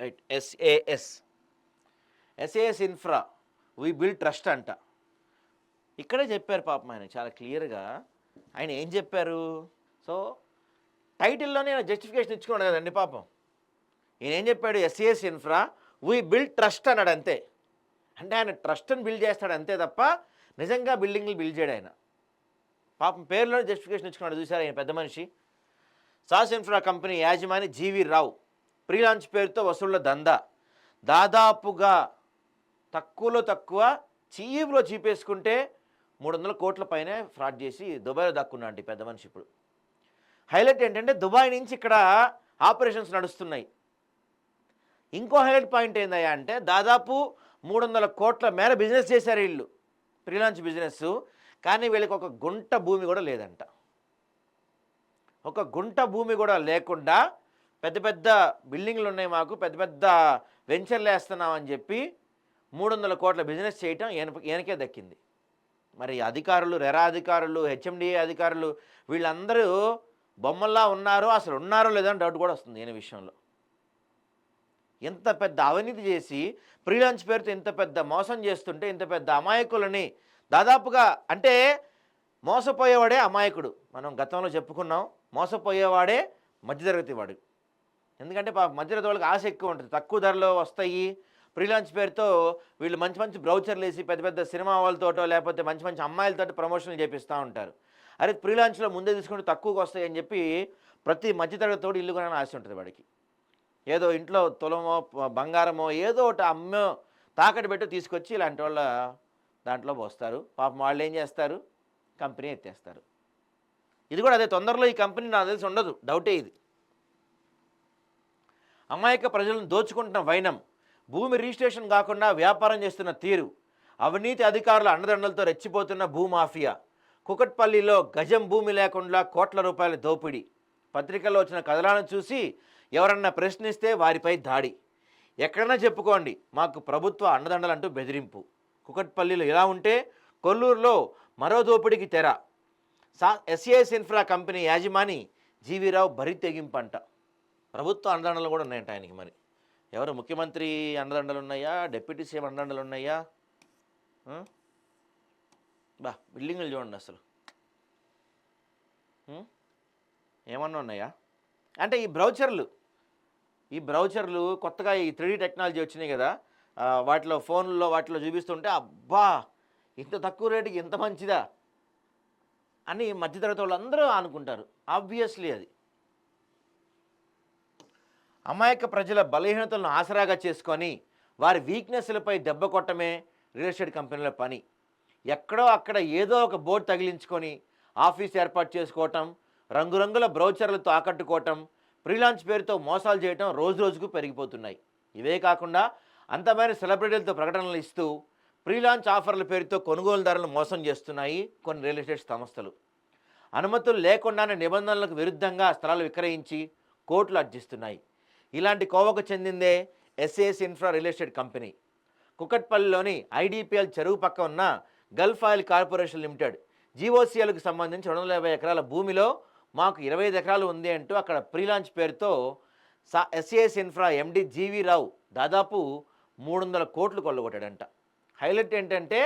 Right SAS SAS infra we build trust అంట. ఇక్కడే చెప్పారు పాపం ఆయన చాలా క్లియర్గా. ఆయన ఏం చెప్పారు? సో టైటిల్లోనే జస్టిఫికేషన్ ఇచ్చుకున్నాడు కదండి పాపం. ఈయన ఏం చెప్పాడు? SAS infra we build trust అన్నాడు అంతే. అంటే ఆయన ట్రస్ట్ని బిల్డ్ చేస్తాడు అంతే తప్ప నిజంగా బిల్డింగ్లు బిల్డ్ చేయడు ఆయన. పాపం పేరులోనే జస్టిఫికేషన్ ఇచ్చుకున్నాడు. చూసారు ఆయన పెద్ద మనిషి. సాస్ ఇన్ఫ్రా కంపెనీ యాజమాని జీవి రావు. ప్రీలాంచ్ పేరుతో వసూళ్ళ దందా. దాదాపుగా తక్కువలో తక్కువ చీపులో చీపేసుకుంటే మూడు వందల కోట్ల పైనే ఫ్రాడ్ చేసి దుబాయ్లో దక్కున్నాంటి పెద్ద మనిషి ఇప్పుడు. హైలైట్ ఏంటంటే దుబాయ్ నుంచి ఇక్కడ ఆపరేషన్స్ నడుస్తున్నాయి. ఇంకో హైలైట్ పాయింట్ ఏందయ్యా అంటే దాదాపు మూడు వందల కోట్ల మేర బిజినెస్ చేశారు వీళ్ళు. Freelance business. కానీ వీళ్ళకి ఒక గుంట భూమి కూడా లేదంట. ఒక గుంట భూమి కూడా లేకుండా పెద్ద పెద్ద బిల్డింగ్లు ఉన్నాయి మాకు పెద్ద పెద్ద వెంచర్లు వేస్తున్నామని చెప్పి మూడు వందల కోట్ల బిజినెస్ చేయటం ఈయన ఈయనకే దక్కింది. మరి అధికారులు రెరా అధికారులు హెచ్ఎండిఏ అధికారులు వీళ్ళందరూ బొమ్మల్లా ఉన్నారో అసలు ఉన్నారో లేదో అని డౌట్ కూడా వస్తుంది ఈయన విషయంలో. ఇంత పెద్ద అవినీతి చేసి ఫ్రీలాన్స్ పేరుతో ఇంత పెద్ద మోసం చేస్తుంటే ఇంత పెద్ద అమాయకులని దాదాపుగా అంటే మోసపోయేవాడే అమాయకుడు. మనం గతంలో చెప్పుకున్నాం మోసపోయేవాడే మధ్యతరగతి వాడు. ఎందుకంటే పాప వాళ్ళకి ఆశ ఎక్కువ ఉంటుంది. తక్కువ ధరలో వస్తాయి. ఫ్రీలాన్స్ పేరుతో వీళ్ళు మంచి మంచి బ్రౌచర్లు వేసి పెద్ద పెద్ద సినిమా వాళ్ళతోటో లేకపోతే మంచి మంచి అమ్మాయిలతో ప్రమోషన్లు చేపిస్తూ ఉంటారు. అరే ఫ్రీలాన్స్లో ముందే తీసుకుంటే తక్కువకి వస్తాయని చెప్పి ప్రతి మధ్యతరగతితోడు ఇల్లు కొనాలని ఆశ ఉంటుంది వాడికి. ఏదో ఇంట్లో తులమో బంగారమో ఏదో ఒకటి అమ్మో తాకట్టు పెట్టి తీసుకొచ్చి ఇలాంటి వాళ్ళ దాంట్లో పోస్తారు. పాపం వాళ్ళు ఏం చేస్తారు? కంపెనీ ఎత్తేస్తారు. ఇది కూడా అదే తొందరలో ఈ కంపెనీ నాకు తెలిసి ఉండదు. డౌటే ఇది. అమాయక ప్రజలను దోచుకుంటున్న వైనం భూమి రిజిస్ట్రేషన్ కాకుండా వ్యాపారం చేస్తున్న తీరు అవినీతి అధికారుల అండదండలతో రెచ్చిపోతున్న భూమాఫియా కుకట్పల్లిలో గజం భూమి లేకుండా కోట్ల రూపాయల దోపిడీ. పత్రికల్లో వచ్చిన కథలను చూసి ఎవరన్నా ప్రశ్నిస్తే వారిపై దాడి. ఎక్కడన్నా చెప్పుకోండి మాకు ప్రభుత్వ అండదండలంటూ బెదిరింపు. కుకట్పల్లిలో ఇలా ఉంటే కొల్లూరులో మరో దోపిడీకి తెర. సా ఎస్ఏఎస్ ఇన్ఫ్రా కంపెనీ యాజమాని జీవీరావు బరి తెగింపంట ప్రభుత్వ అండదండలు కూడా ఉన్నాయంట ఆయనకి మరి. ఎవరు ముఖ్యమంత్రి అండదండలు ఉన్నాయా? డిప్యూటీ సీఎం అండదండలు ఉన్నాయా? బా బిల్డింగులు చూడండి అసలు. ఏమన్నా ఉన్నాయా? అంటే ఈ బ్రౌచర్లు ఈ బ్రౌచర్లు కొత్తగా ఈ త్రీడీ టెక్నాలజీ వచ్చినాయి కదా వాటిలో ఫోన్లో వాటిలో చూపిస్తుంటే అబ్బా ఇంత తక్కువ రేటుకి ఇంత మంచిదా అని మధ్యతరగతి వాళ్ళందరూ అనుకుంటారు. ఆబ్వియస్లీ అది. అమాయక ప్రజల బలహీనతలను ఆసరాగా చేసుకొని వారి వీక్నెస్లపై దెబ్బ కొట్టమే రియల్ ఎస్టేట్ కంపెనీల పని. ఎక్కడో అక్కడ ఏదో ఒక బోర్డు తగిలించుకొని ఆఫీస్ ఏర్పాటు చేసుకోవటం రంగురంగుల బ్రౌచర్లతో ఆకట్టుకోవటం ఫ్రీలాన్స్ పేరుతో మోసాలు చేయటం రోజు రోజుకు పెరిగిపోతున్నాయి. ఇవే కాకుండా అంతమైన సెలబ్రిటీలతో ప్రకటనలు ఇస్తూ ప్రీలాంచ్ ఆఫర్ల పేరుతో కొనుగోలుదారులను మోసం చేస్తున్నాయి కొన్ని రియల్ ఎస్టేట్ సంస్థలు. అనుమతులు లేకుండానే నిబంధనలకు విరుద్ధంగా స్థలాలు విక్రయించి కోర్టులు అర్జిస్తున్నాయి. ఇలాంటి కోవకు చెందిందే SAS infra real estate company. కుకట్పల్లిలోని IDPL చెరువు పక్క ఉన్న గల్ఫ్ ఆయిల్ కార్పొరేషన్ లిమిటెడ్ జీఓసీఎల్కి సంబంధించి రెండు వందల యాభై ఎకరాల భూమిలో మాకు ఇరవై ఐదు ఎకరాలు ఉంది అంటూ అక్కడ ప్రీలాంచ్ పేరుతో సా SAS infra MD GV Rao దాదాపు మూడు వందల కోట్లు కొల్లగొట్టాడంట. హైలైట్ ఏంటంటే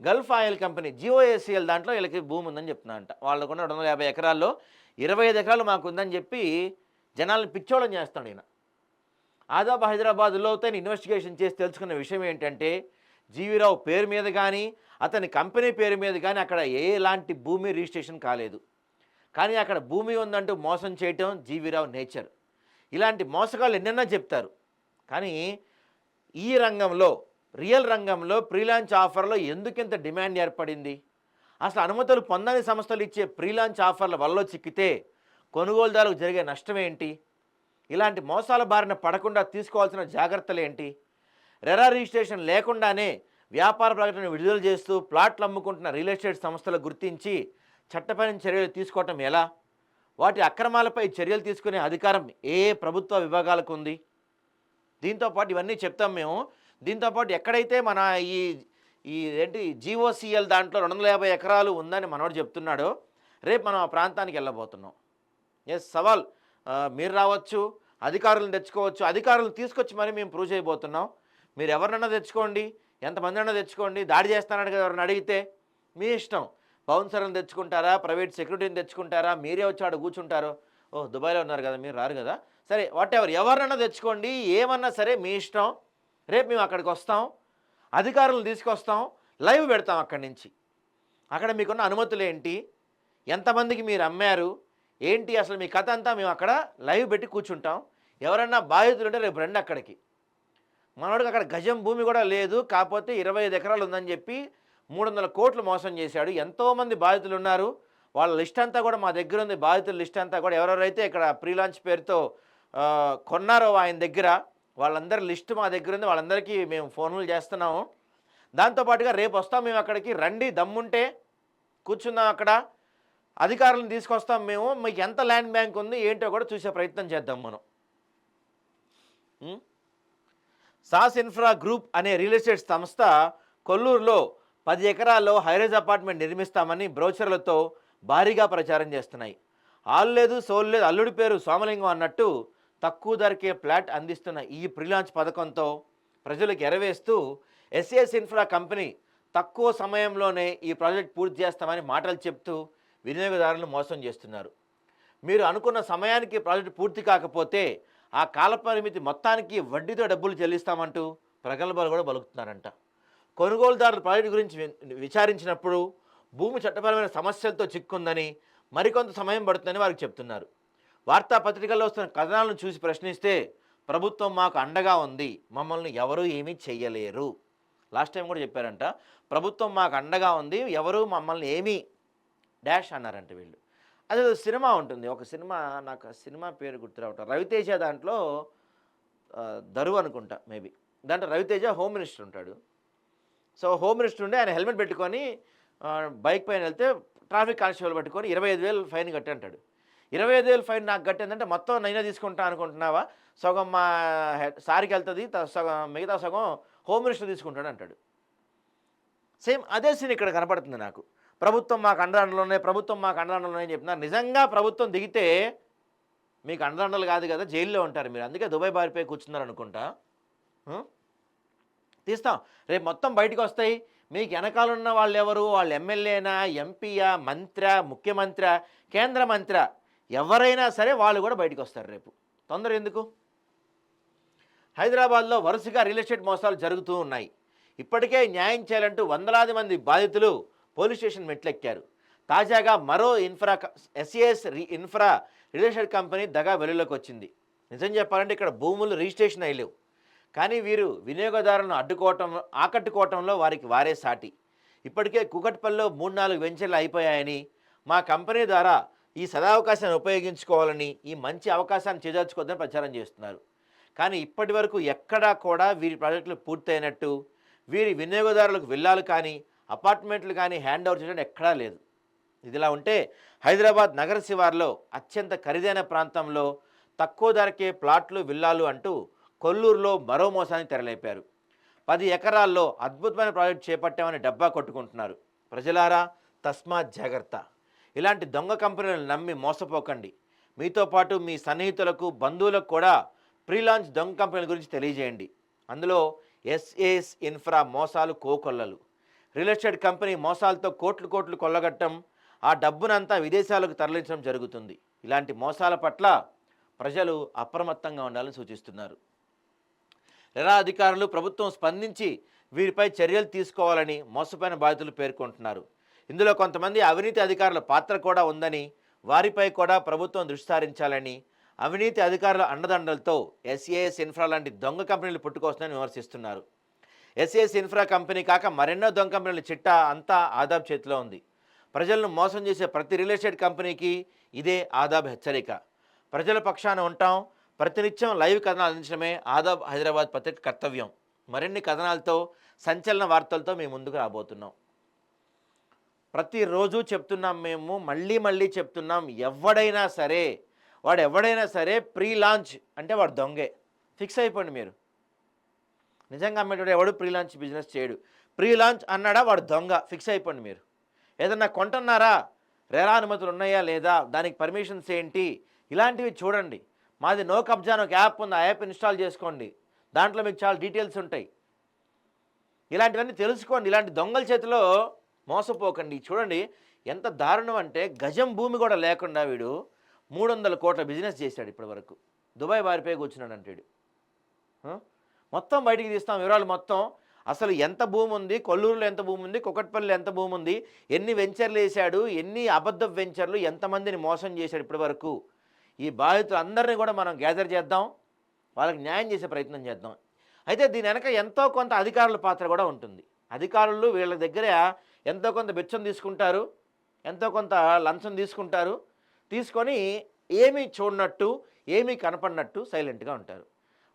గల్ఫ్ ఆయిల్ కంపెనీ జిఓఎస్సిఎల్ దాంట్లో వీళ్ళకి భూమి ఉందని చెప్తున్నారంట వాళ్ళకున్న రెండు వందల యాభై ఎకరాల్లో ఇరవై ఐదు ఎకరాలు మాకు ఉందని చెప్పి జనాలను పిచ్చోళం చేస్తాడు ఈయన. ఆదాబ్ హైదరాబాద్లో తను ఇన్వెస్టిగేషన్ చేసి తెలుసుకున్న విషయం ఏంటంటే జీవీరావు పేరు మీద కానీ అతని కంపెనీ పేరు మీద కానీ అక్కడ ఎలాంటి భూమి రిజిస్ట్రేషన్ కాలేదు. కానీ అక్కడ భూమి ఉందంటూ మోసం చేయటం జీవీరావు నేచర్ ఇలాంటి మోసగాళ్ళు ఎన్నైనా చెప్తారు. కానీ ఈ రంగంలో రియల్ రంగంలో ప్రీలాంచ్ ఆఫర్లో ఎందుకింత డిమాండ్ ఏర్పడింది? అసలు అనుమతులు పొందని సంస్థలు ఇచ్చే ప్రీలాంచ్ ఆఫర్ల వల్ల చిక్కితే కొనుగోలుదారులకు జరిగే నష్టం ఏంటి? ఇలాంటి మోసాల బారిన పడకుండా తీసుకోవాల్సిన జాగ్రత్తలు ఏంటి రెరా రిజిస్ట్రేషన్ లేకుండానే వ్యాపార ప్రకటన విడుదల చేస్తూ ప్లాట్లు అమ్ముకుంటున్న రియల్ ఎస్టేట్ సంస్థలు గుర్తించి చట్టపరమైన చర్యలు తీసుకోవటం ఎలా? వాటి అక్రమాలపై చర్యలు తీసుకునే అధికారం ఏ ప్రభుత్వ విభాగాలకు ఉంది? దీంతో పాటు ఇవన్నీ చెప్తాం మేము. దీంతోపాటు ఎక్కడైతే మన ఈ ఈ ఏంటి జీఓసిఎల్ దాంట్లో రెండు వందల యాభై ఎకరాలు ఉందని మనవాడు చెప్తున్నాడో రేపు మనం ఆ ప్రాంతానికి వెళ్ళబోతున్నాం. ఎస్ సవాల్. మీరు రావచ్చు అధికారులను తెచ్చుకోవచ్చు. అధికారులను తీసుకొచ్చి మరి మేము ప్రూవ్ చేయబోతున్నాం. మీరు ఎవరినన్నా తెచ్చుకోండి ఎంతమంది అన్నా తెచ్చుకోండి దాడి చేస్తానని కదా ఎవరిని అడిగితే మీ ఇష్టం. బౌన్సర్ని తెచ్చుకుంటారా ప్రైవేట్ సెక్యూరిటీని తెచ్చుకుంటారా మీరే వచ్చి ఆడ కూర్చుంటారు. ఓ దుబాయ్లో ఉన్నారు కదా మీరు రారు కదా. సరే వాట్ ఎవర్ ఎవరినన్నా తెచ్చుకోండి ఏమన్నా సరే మీ ఇష్టం. రేపు మేము అక్కడికి వస్తాం అధికారులను తీసుకొస్తాం లైవ్ పెడతాం అక్కడి నుంచి. అక్కడ మీకున్న అనుమతులు ఏంటి ఎంతమందికి మీరు అమ్మారు? ఏంటి అసలు మీ కథ అంతా మేము అక్కడ లైవ్ పెట్టి కూర్చుంటాం? ఎవరన్నా బాధితులు ఉంటే రేపు రండి అక్కడికి. మనోడికి అక్కడ గజం భూమి కూడా లేదు కాకపోతే ఇరవై ఐదు ఎకరాలు ఉందని చెప్పి మూడు వందల కోట్లు మోసం చేశాడు. ఎంతోమంది బాధితులు ఉన్నారు. వాళ్ళ లిస్ట్ అంతా కూడా మా దగ్గర ఉంది. బాధితుల లిస్ట్ అంతా కూడా ఎవరెవరైతే ఇక్కడ ప్రీ లాంచ్ పేరుతో కొన్నారో ఆయన దగ్గర వాళ్ళందరి లిస్ట్ మా దగ్గర ఉంది. వాళ్ళందరికీ మేము ఫోన్లు చేస్తున్నాము. దాంతోపాటుగా రేపు వస్తాం మేము అక్కడికి. రండి దమ్ముంటే కూర్చుందాం అక్కడ. అధికారులను తీసుకొస్తాం మేము మీకు ఎంత ల్యాండ్ బ్యాంక్ ఉంది ఏంటో కూడా చూసే ప్రయత్నం చేద్దాం మనం. సాస్ ఇన్ఫ్రా గ్రూప్ అనే రియల్ ఎస్టేట్ సంస్థ కొల్లూరులో పది ఎకరాల్లో హైరేజ్ అపార్ట్మెంట్ నిర్మిస్తామని బ్రోచర్లతో భారీగా ప్రచారం చేస్తున్నాయి. ఆలు లేదు సోలు లేదు అల్లుడి పేరు సోమలింగం అన్నట్టు తక్కువ ధరకే ఫ్లాట్ అందిస్తున్న ఈ ప్రిలాంచ్ పథకంతో ప్రజలకు ఎరవేస్తూ ఎస్ఎస్ ఇన్ఫ్రా కంపెనీ తక్కువ సమయంలోనే ఈ ప్రాజెక్ట్ పూర్తి చేస్తామని మాటలు చెప్తూ వినియోగదారులను మోసం చేస్తున్నారు. మీరు అనుకున్న సమయానికి ప్రాజెక్టు పూర్తి కాకపోతే ఆ కాలపరిమితి మొత్తానికి వడ్డీతో డబ్బులు చెల్లిస్తామంటూ ప్రగల్భాలు కూడా బలుకుతున్నారంట. కొనుగోలుదారుల ప్రాజెక్టు గురించి వి- విచారించినప్పుడు భూమి చట్టపరమైన సమస్యలతో చిక్కుందని మరికొంత సమయం పడుతుందని వారికి చెప్తున్నారు. వార్తాపత్రికల్లో వస్తున్న కథనాలను చూసి ప్రశ్నిస్తే ప్రభుత్వం మాకు అండగా ఉంది. మమ్మల్ని ఎవరూ ఏమీ చెయ్యలేరు. లాస్ట్ టైం కూడా చెప్పారంట. ప్రభుత్వం మాకు అండగా ఉంది. ఎవరూ మమ్మల్ని ఏమీ డాష్ అన్నారంట వీళ్ళు. అదే సినిమా ఉంటుంది. ఒక సినిమా నాకు సినిమా పేరు గుర్తురావటం రవితేజ దాంట్లో దరువు అనుకుంటా మేబీ. దాంట్లో రవితేజ హోమ్ మినిస్టర్ ఉంటాడు. సో హోమ్ మినిస్టర్ ఉండి ఆయన హెల్మెట్ పెట్టుకొని బైక్ పైన వెళ్తే ట్రాఫిక్ కానిస్టేబుల్ పట్టుకొని ఇరవై ఐదు వేలు ఫైన్ కట్టి అంటాడు. ఇరవై ఐదు వేలు ఫైన్ నాకు కట్టిందంటే మొత్తం నైనా తీసుకుంటా అనుకుంటున్నావా? సగం మా హెడ్ సార్కి వెళ్తుంది సగం మిగతా సగం హోమ్ మినిస్టర్ తీసుకుంటాడు అంటాడు. సేమ్ అదే సీన్ ఇక్కడ కనపడుతుంది నాకు. ప్రభుత్వం మాకు అండదండలోనే ప్రభుత్వం మాకు అండదండలోనే ఉన్నాయని చెప్తున్నారు నిజంగా ప్రభుత్వం దిగితే మీకు అండదండలు కాదు కదా జైల్లో ఉంటారు మీరు. అందుకే దుబాయ్ బారిపై కూర్చున్నారు అనుకుంటా. తీస్తాం. రేపు మొత్తం బయటకు వస్తాయి. మీకు వెనకాల ఉన్న వాళ్ళు ఎవరు? వాళ్ళు ఎమ్మెల్యేనా ఎంపీయా మంత్ర ముఖ్యమంత్రి కేంద్ర మంత్రి? ఎవరైనా సరే వాళ్ళు కూడా బయటకు వస్తారు రేపు. తొందర ఎందుకు? హైదరాబాద్లో వరుసగా రియల్ ఎస్టేట్ మోసాలు జరుగుతూ ఉన్నాయి. ఇప్పటికే న్యాయం చేయాలంటూ వందలాది మంది బాధితులు పోలీస్ స్టేషన్ మెట్లెక్కారు. తాజాగా మరో infra SAS infra real company దగా వెలుగులోకి వచ్చింది నిజం చెప్పాలంటే ఇక్కడ భూములు రిజిస్ట్రేషన్ అయ్యలేవు. కానీ వీరు వినియోగదారులను అడ్డుకోవటం ఆకట్టుకోవటంలో వారికి వారే సాటి. ఇప్పటికే కుకట్పల్లిలో మూడు నాలుగు వెంచర్లు అయిపోయాయని మా కంపెనీ ద్వారా ఈ సదావకాశాన్ని ఉపయోగించుకోవాలని ఈ మంచి అవకాశాన్ని చేజార్చుకోవద్దని ప్రచారం చేస్తున్నారు. కానీ ఇప్పటి వరకు ఎక్కడా కూడా వీరి ప్రాజెక్టులు పూర్తయినట్టు వీరి వినియోగదారులకు వెళ్ళాలి కానీ అపార్ట్మెంట్లు కానీ హ్యాండ్ ఓవర్ చేయడం ఎక్కడా లేదు. ఇదిలా ఉంటే హైదరాబాద్ నగర శివార్లో అత్యంత ఖరీదైన ప్రాంతంలో తక్కువ ధరకే ప్లాట్లు విల్లాలు అంటూ కొల్లూరులో మరో మోసాన్ని తెరలేపారు. పది ఎకరాల్లో అద్భుతమైన ప్రాజెక్ట్ చేపట్టామని డబ్బా కొట్టుకుంటున్నారు. ప్రజలారా తస్మాత్ జాగ్రత్త. ఇలాంటి దొంగ కంపెనీలను నమ్మి మోసపోకండి. మీతో పాటు మీ సన్నిహితులకు బంధువులకు కూడా ప్రీలాంచ్ దొంగ కంపెనీల గురించి తెలియజేయండి. అందులో ఎస్ఏఎస్ ఇన్ఫ్రా మోసాలు కోకొల్లలు. రియల్ ఎస్టేట్ కంపెనీ మోసాలతో కోట్లు కోట్లు కొల్లగట్టడం ఆ డబ్బునంతా విదేశాలకు తరలించడం జరుగుతుంది. ఇలాంటి మోసాల పట్ల ప్రజలు అప్రమత్తంగా ఉండాలని సూచిస్తున్నారు. రెరా అధికారులు ప్రభుత్వం స్పందించి వీరిపై చర్యలు తీసుకోవాలని మోసపోయిన బాధితులు పేర్కొంటున్నారు. ఇందులో కొంతమంది అవినీతి అధికారుల పాత్ర కూడా ఉందని వారిపై కూడా ప్రభుత్వం దృష్టి సారించాలని అవినీతి అధికారుల అండదండలతో ఎస్ఏఎస్ ఇన్ఫ్రా లాంటి దొంగ కంపెనీలు పుట్టుకొస్తున్నాయని విమర్శిస్తున్నారు. ఎస్ఎస్ ఇన్ఫ్రా కంపెనీ కాక మరెన్నో దొంగ కంపెనీల చిట్టా అంతా ఆదాబ్ చేతిలో ఉంది. ప్రజలను మోసం చేసే ప్రతి రియల్ ఎస్టేట్ కంపెనీకి ఇదే ఆదాబ్ హెచ్చరిక. ప్రజల పక్షాన ఉంటాం ప్రతినిత్యం లైవ్ కథనాలు అందించడమే ఆదాబ్ హైదరాబాద్ పత్రిక కర్తవ్యం. మరిన్ని కథనాలతో సంచలన వార్తలతో మేము ముందుకు రాబోతున్నాం. ప్రతిరోజు చెప్తున్నాం మేము మళ్ళీ మళ్ళీ చెప్తున్నాం ఎవడైనా సరే వాడు ఎవడైనా సరే ప్రీ లాంచ్ అంటే వాడు దొంగే. ఫిక్స్ అయిపోండి మీరు. నిజంగా అమ్మేటోడు ఎవడు ప్రీ లాంచ్ బిజినెస్ చేయడు. ప్రీ లాంచ్ అన్నాడా వాడు దొంగ. ఫిక్స్ అయిపోండి మీరు. ఏదన్నా కొంటున్నారా? రేరా అనుమతులు ఉన్నాయా లేదా? దానికి పర్మిషన్స్ ఏంటి? ఇలాంటివి చూడండి. మాది నో కబ్జా అని ఒక యాప్ ఉంది. ఆ యాప్ ఇన్స్టాల్ చేసుకోండి. దాంట్లో మీకు చాలా డీటెయిల్స్ ఉంటాయి. ఇలాంటివన్నీ తెలుసుకోండి. ఇలాంటి దొంగల చేతిలో మోసపోకండి. చూడండి ఎంత దారుణం అంటే గజం భూమి కూడా లేకుండా వీడు మూడు వందల కోట్ల బిజినెస్ చేశాడు ఇప్పటి వరకు దుబాయ్ వారిపై కూర్చున్నాడు అంటాడు మొత్తం బయటికి తీస్తాం వివరాలు మొత్తం. అసలు ఎంత భూమి ఉంది? కొల్లూరులో ఎంత భూమి ఉంది? కుకట్పల్లిలో ఎంత భూమి ఉంది? ఎన్ని వెంచర్లు వేశాడు? ఎన్ని అబద్ధ వెంచర్లు ఎంతమందిని మోసం చేశాడు ఇప్పటి వరకు ఈ బాధితులందరినీ కూడా మనం గ్యాదర్ చేద్దాం. వాళ్ళకి న్యాయం చేసే ప్రయత్నం చేద్దాం. అయితే దీని వెనక ఎంతో కొంత అధికారుల పాత్ర కూడా ఉంటుంది. అధికారులు వీళ్ళ దగ్గర ఎంతో కొంత బిచ్చం తీసుకుంటారు. ఎంతో కొంత లంచం తీసుకుంటారు. తీసుకొని ఏమీ చూడనట్టు ఏమీ కనపడినట్టు సైలెంట్గా ఉంటారు.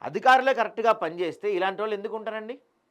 అధికారులే కరెక్ట్గా పనిచేస్తే ఇలాంటి వాళ్ళు ఎందుకు ఉంటారండి?